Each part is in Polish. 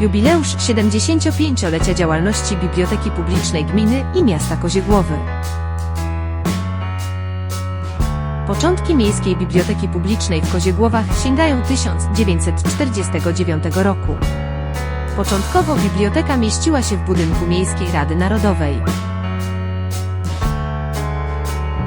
Jubileusz 75-lecia działalności Biblioteki Publicznej Gminy i Miasta Koziegłowy. Początki Miejskiej Biblioteki Publicznej w Koziegłowach sięgają 1949 roku. Początkowo biblioteka mieściła się w budynku Miejskiej Rady Narodowej.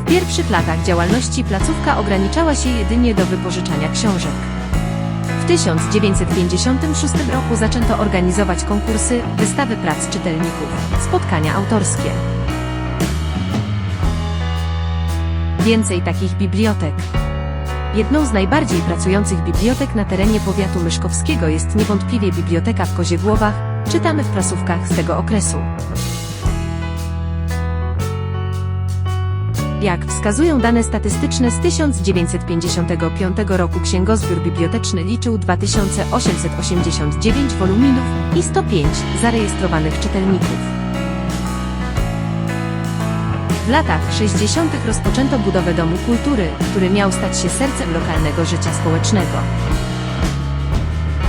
W pierwszych latach działalności placówka ograniczała się jedynie do wypożyczania książek. W 1956 roku zaczęto organizować konkursy, wystawy prac czytelników, spotkania autorskie. Więcej takich bibliotek. Jedną z najbardziej pracujących bibliotek na terenie powiatu myszkowskiego jest niewątpliwie Biblioteka w Koziegłowach, czytamy w prasówkach z tego okresu. Jak wskazują dane statystyczne z 1955 roku księgozbiór biblioteczny liczył 2889 woluminów i 105 zarejestrowanych czytelników. W latach 60. rozpoczęto budowę Domu Kultury, który miał stać się sercem lokalnego życia społecznego.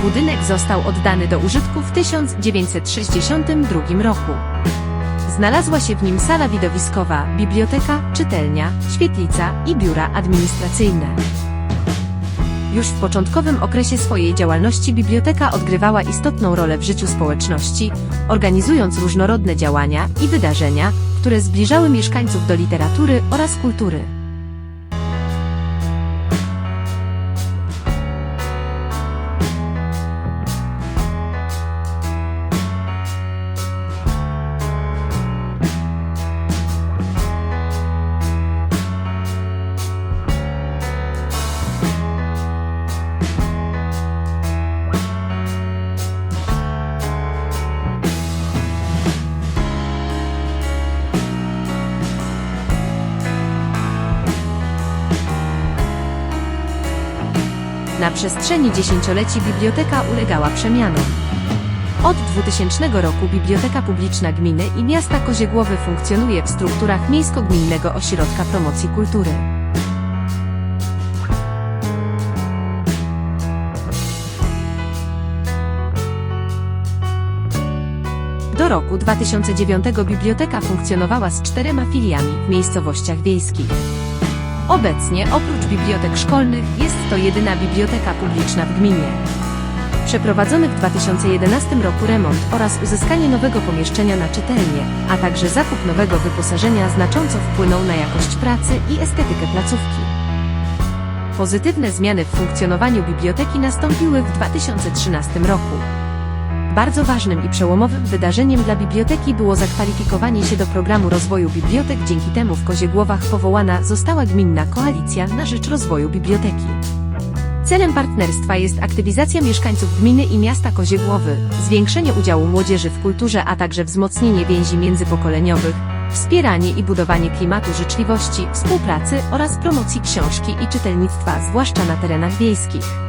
Budynek został oddany do użytku w 1962 roku. Znalazła się w nim sala widowiskowa, biblioteka, czytelnia, świetlica i biura administracyjne. Już w początkowym okresie swojej działalności biblioteka odgrywała istotną rolę w życiu społeczności, organizując różnorodne działania i wydarzenia, które zbliżały mieszkańców do literatury oraz kultury. Na przestrzeni dziesięcioleci biblioteka ulegała przemianom. Od 2000 roku Biblioteka Publiczna Gminy i Miasta Koziegłowy funkcjonuje w strukturach Miejsko-Gminnego Ośrodka Promocji Kultury. Do roku 2009 biblioteka funkcjonowała z czterema filiami w miejscowościach wiejskich. Obecnie, oprócz bibliotek szkolnych, jest to jedyna biblioteka publiczna w gminie. Przeprowadzony w 2011 roku remont oraz uzyskanie nowego pomieszczenia na czytelnię, a także zakup nowego wyposażenia znacząco wpłynął na jakość pracy i estetykę placówki. Pozytywne zmiany w funkcjonowaniu biblioteki nastąpiły w 2013 roku. Bardzo ważnym i przełomowym wydarzeniem dla biblioteki było zakwalifikowanie się do programu rozwoju bibliotek. Dzięki temu w Koziegłowach powołana została gminna koalicja na rzecz rozwoju biblioteki. Celem partnerstwa jest aktywizacja mieszkańców gminy i miasta Koziegłowy, zwiększenie udziału młodzieży w kulturze, a także wzmocnienie więzi międzypokoleniowych, wspieranie i budowanie klimatu życzliwości, współpracy oraz promocji książki i czytelnictwa, zwłaszcza na terenach wiejskich.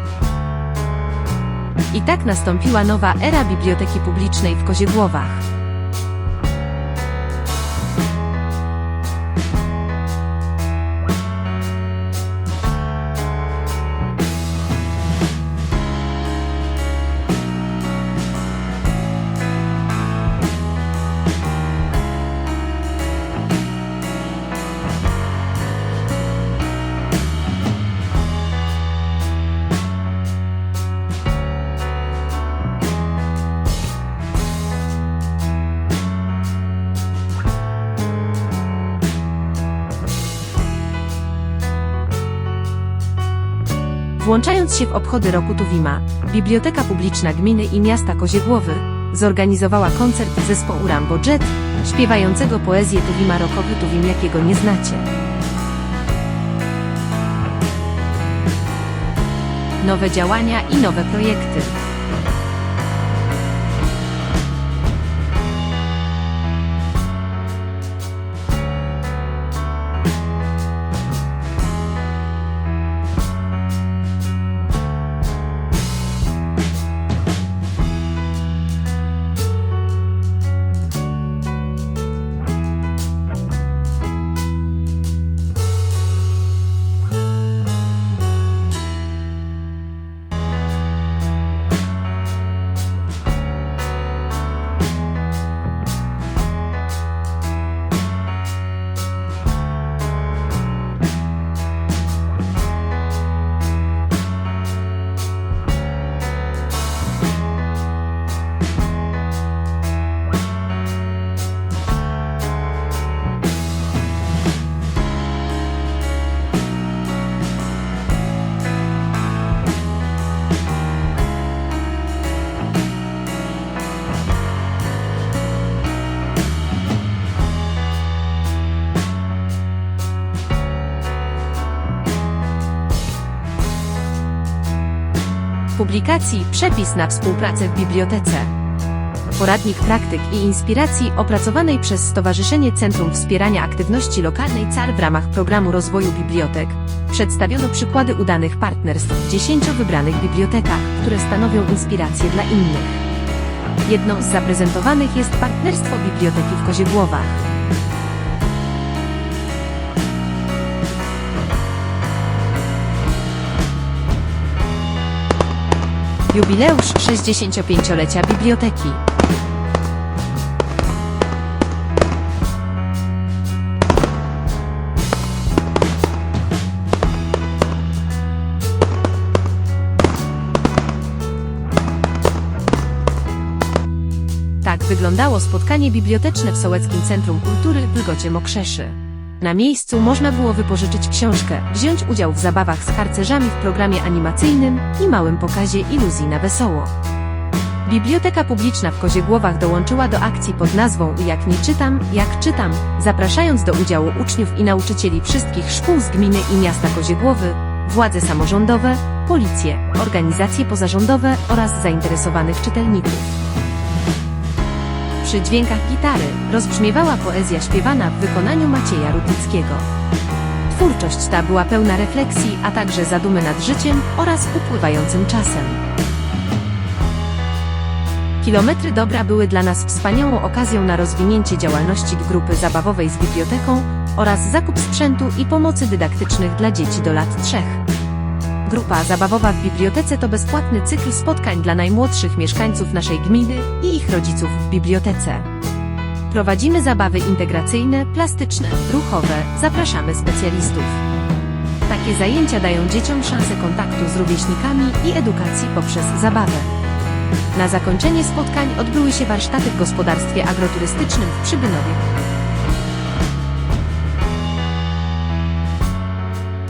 I tak nastąpiła nowa era biblioteki publicznej w Koziegłowach. Włączając się w obchody roku Tuwima, Biblioteka Publiczna Gminy i Miasta Koziegłowy zorganizowała koncert zespołu Rambo Jet, śpiewającego poezję Tuwima rokowy Tuwim jakiego nie znacie. Nowe działania i nowe projekty. Publikacji Przepis na współpracę w bibliotece. Poradnik praktyk i inspiracji opracowanej przez Stowarzyszenie Centrum Wspierania Aktywności Lokalnej CAR w ramach programu rozwoju bibliotek. Przedstawiono przykłady udanych partnerstw w 10 wybranych bibliotekach, które stanowią inspirację dla innych. Jedną z zaprezentowanych jest partnerstwo biblioteki w Koziegłowach. Jubileusz 65-lecia biblioteki. Tak wyglądało spotkanie biblioteczne w Sołeckim Centrum Kultury w Lgocie Mokrzeszy. Na miejscu można było wypożyczyć książkę, wziąć udział w zabawach z harcerzami w programie animacyjnym i małym pokazie iluzji na wesoło. Biblioteka publiczna w Koziegłowach dołączyła do akcji pod nazwą Jak nie czytam, jak czytam, zapraszając do udziału uczniów i nauczycieli wszystkich szkół z gminy i miasta Koziegłowy, władze samorządowe, policje, organizacje pozarządowe oraz zainteresowanych czytelników. Przy dźwiękach gitary rozbrzmiewała poezja śpiewana w wykonaniu Macieja Rutnickiego. Twórczość ta była pełna refleksji, a także zadumy nad życiem oraz upływającym czasem. Kilometry dobra były dla nas wspaniałą okazją na rozwinięcie działalności grupy zabawowej z biblioteką oraz zakup sprzętu i pomocy dydaktycznych dla dzieci do lat trzech. Grupa zabawowa w bibliotece to bezpłatny cykl spotkań dla najmłodszych mieszkańców naszej gminy i ich rodziców w bibliotece. Prowadzimy zabawy integracyjne, plastyczne, ruchowe, zapraszamy specjalistów. Takie zajęcia dają dzieciom szansę kontaktu z rówieśnikami i edukacji poprzez zabawę. Na zakończenie spotkań odbyły się warsztaty w gospodarstwie agroturystycznym w Przybynowie.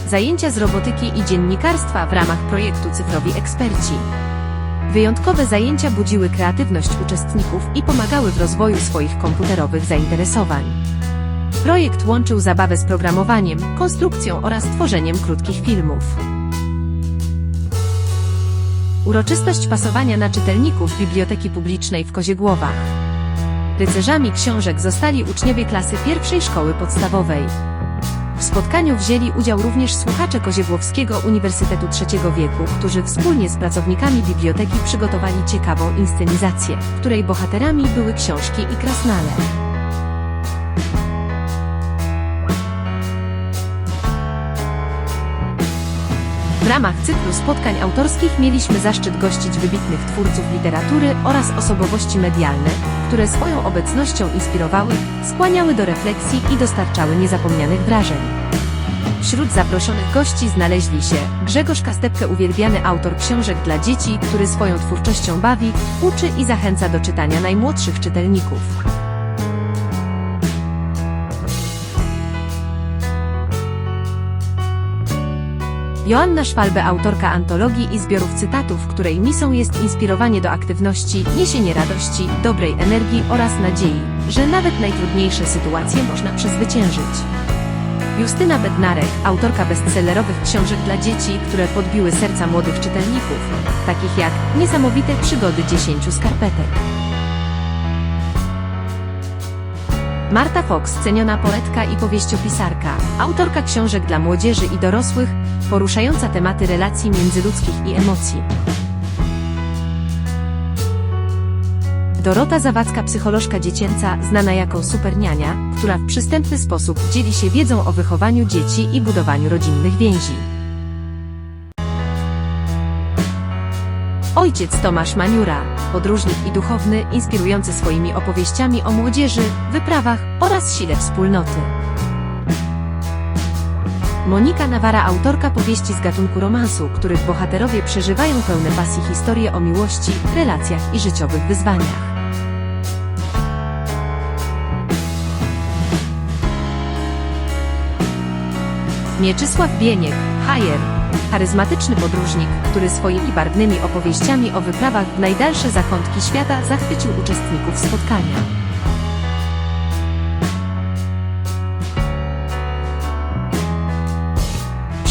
Zajęcia z robotyki i dziennikarstwa w ramach projektu Cyfrowi Eksperci. Wyjątkowe zajęcia budziły kreatywność uczestników i pomagały w rozwoju swoich komputerowych zainteresowań. Projekt łączył zabawę z programowaniem, konstrukcją oraz tworzeniem krótkich filmów. Uroczystość pasowania na czytelników Biblioteki Publicznej w Koziegłowach. Rycerzami książek zostali uczniowie klasy pierwszej szkoły podstawowej. W spotkaniu wzięli udział również słuchacze Koziegłowskiego Uniwersytetu Trzeciego Wieku, którzy wspólnie z pracownikami biblioteki przygotowali ciekawą inscenizację, której bohaterami były książki i krasnale. W ramach cyklu spotkań autorskich mieliśmy zaszczyt gościć wybitnych twórców literatury oraz osobowości medialne, które swoją obecnością inspirowały, skłaniały do refleksji i dostarczały niezapomnianych wrażeń. Wśród zaproszonych gości znaleźli się Grzegorz Kastepkę, uwielbiany autor książek dla dzieci, który swoją twórczością bawi, uczy i zachęca do czytania najmłodszych czytelników. Joanna Szwalbe, autorka antologii i zbiorów cytatów, której misją jest inspirowanie do aktywności, niesienie radości, dobrej energii oraz nadziei, że nawet najtrudniejsze sytuacje można przezwyciężyć. Justyna Bednarek, autorka bestsellerowych książek dla dzieci, które podbiły serca młodych czytelników, takich jak Niesamowite przygody dziesięciu skarpetek. Marta Fox, ceniona poetka i powieściopisarka, autorka książek dla młodzieży i dorosłych, poruszająca tematy relacji międzyludzkich i emocji. Dorota Zawadzka, psycholożka dziecięca, znana jako superniania, która w przystępny sposób dzieli się wiedzą o wychowaniu dzieci i budowaniu rodzinnych więzi. Ojciec Tomasz Maniura, podróżnik i duchowny, inspirujący swoimi opowieściami o młodzieży, wyprawach oraz sile wspólnoty. Monika Nawara, autorka powieści z gatunku romansu, których bohaterowie przeżywają pełne pasji historie o miłości, relacjach i życiowych wyzwaniach. Mieczysław Bieniek, Hajer, charyzmatyczny podróżnik, który swoimi barwnymi opowieściami o wyprawach w najdalsze zakątki świata zachwycił uczestników spotkania.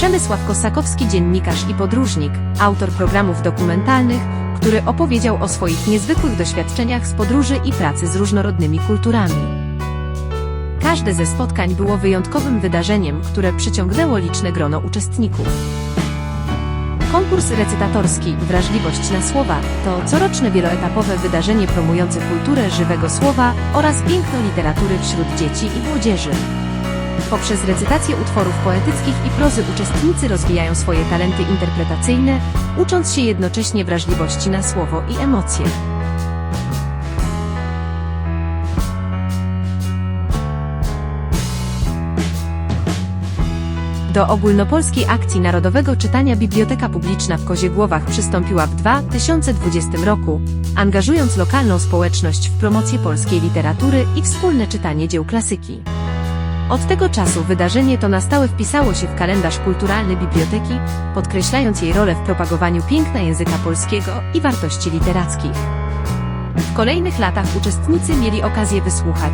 Przemysław Kosakowski, dziennikarz i podróżnik, autor programów dokumentalnych, który opowiedział o swoich niezwykłych doświadczeniach z podróży i pracy z różnorodnymi kulturami. Każde ze spotkań było wyjątkowym wydarzeniem, które przyciągnęło liczne grono uczestników. Konkurs recytatorski Wrażliwość na słowa to coroczne wieloetapowe wydarzenie promujące kulturę żywego słowa oraz piękno literatury wśród dzieci i młodzieży. Poprzez recytację utworów poetyckich i prozy uczestnicy rozwijają swoje talenty interpretacyjne, ucząc się jednocześnie wrażliwości na słowo i emocje. Do ogólnopolskiej akcji Narodowego Czytania Biblioteka Publiczna w Koziegłowach przystąpiła w 2020 roku, angażując lokalną społeczność w promocję polskiej literatury i wspólne czytanie dzieł klasyki. Od tego czasu wydarzenie to na stałe wpisało się w kalendarz kulturalny biblioteki, podkreślając jej rolę w propagowaniu piękna języka polskiego i wartości literackich. W kolejnych latach uczestnicy mieli okazję wysłuchać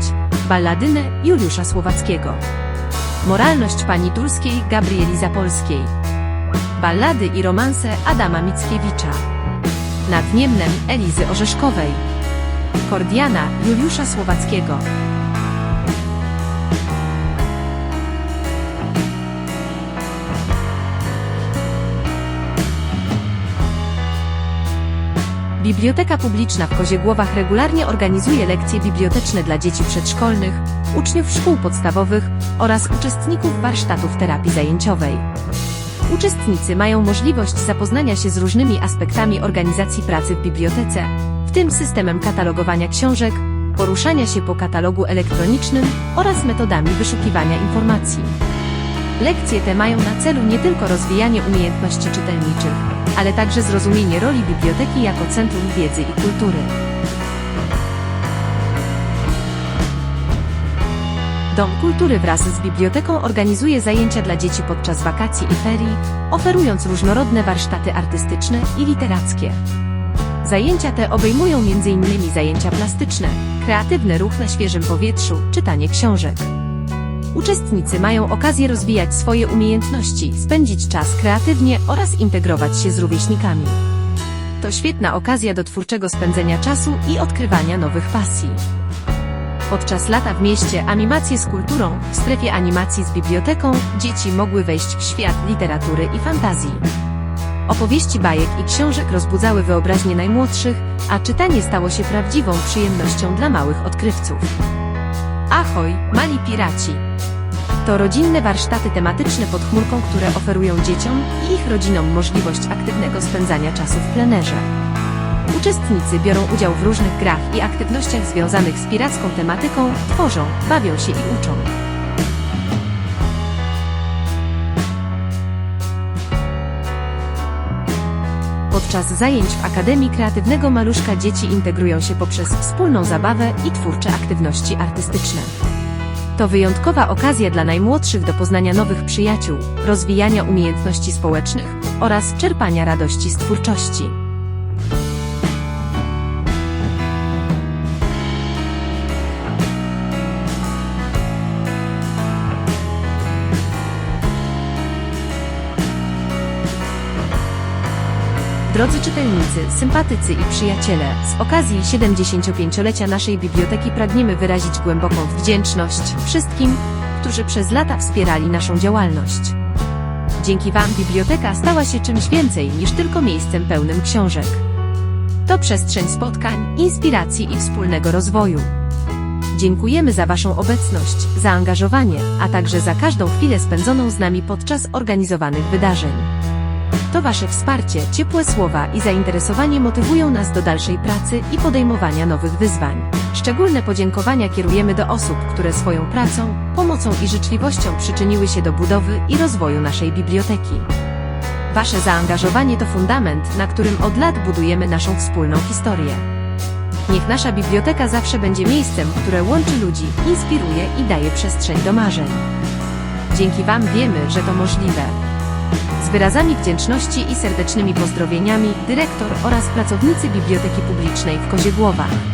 balladynę Juliusza Słowackiego, Moralność pani Tulskiej Gabrieli Zapolskiej, ballady i romanse Adama Mickiewicza, Nad Niemnem Elizy Orzeszkowej, Kordiana Juliusza Słowackiego. Biblioteka Publiczna w Koziegłowach regularnie organizuje lekcje biblioteczne dla dzieci przedszkolnych, uczniów szkół podstawowych oraz uczestników warsztatów terapii zajęciowej. Uczestnicy mają możliwość zapoznania się z różnymi aspektami organizacji pracy w bibliotece, w tym systemem katalogowania książek, poruszania się po katalogu elektronicznym oraz metodami wyszukiwania informacji. Lekcje te mają na celu nie tylko rozwijanie umiejętności czytelniczych, ale także zrozumienie roli biblioteki jako centrum wiedzy i kultury. Dom Kultury wraz z biblioteką organizuje zajęcia dla dzieci podczas wakacji i ferii, oferując różnorodne warsztaty artystyczne i literackie. Zajęcia te obejmują m.in. zajęcia plastyczne, kreatywny ruch na świeżym powietrzu, czytanie książek. Uczestnicy mają okazję rozwijać swoje umiejętności, spędzić czas kreatywnie oraz integrować się z rówieśnikami. To świetna okazja do twórczego spędzenia czasu i odkrywania nowych pasji. Podczas lata w mieście Animacje z kulturą, w strefie animacji z biblioteką, dzieci mogły wejść w świat literatury i fantazji. Opowieści bajek i książek rozbudzały wyobraźnię najmłodszych, a czytanie stało się prawdziwą przyjemnością dla małych odkrywców. Ahoj, mali piraci! To rodzinne warsztaty tematyczne pod chmurką, które oferują dzieciom i ich rodzinom możliwość aktywnego spędzania czasu w plenerze. Uczestnicy biorą udział w różnych grach i aktywnościach związanych z piracką tematyką, tworzą, bawią się i uczą. Podczas zajęć w Akademii Kreatywnego Maluszka dzieci integrują się poprzez wspólną zabawę i twórcze aktywności artystyczne. To wyjątkowa okazja dla najmłodszych do poznania nowych przyjaciół, rozwijania umiejętności społecznych oraz czerpania radości z twórczości. Drodzy czytelnicy, sympatycy i przyjaciele, z okazji 75-lecia naszej biblioteki pragniemy wyrazić głęboką wdzięczność wszystkim, którzy przez lata wspierali naszą działalność. Dzięki Wam biblioteka stała się czymś więcej niż tylko miejscem pełnym książek. To przestrzeń spotkań, inspiracji i wspólnego rozwoju. Dziękujemy za Waszą obecność, zaangażowanie, a także za każdą chwilę spędzoną z nami podczas organizowanych wydarzeń. To Wasze wsparcie, ciepłe słowa i zainteresowanie motywują nas do dalszej pracy i podejmowania nowych wyzwań. Szczególne podziękowania kierujemy do osób, które swoją pracą, pomocą i życzliwością przyczyniły się do budowy i rozwoju naszej biblioteki. Wasze zaangażowanie to fundament, na którym od lat budujemy naszą wspólną historię. Niech nasza biblioteka zawsze będzie miejscem, które łączy ludzi, inspiruje i daje przestrzeń do marzeń. Dzięki Wam wiemy, że to możliwe. Z wyrazami wdzięczności i serdecznymi pozdrowieniami dyrektor oraz pracownicy Biblioteki Publicznej w Koziegłowach.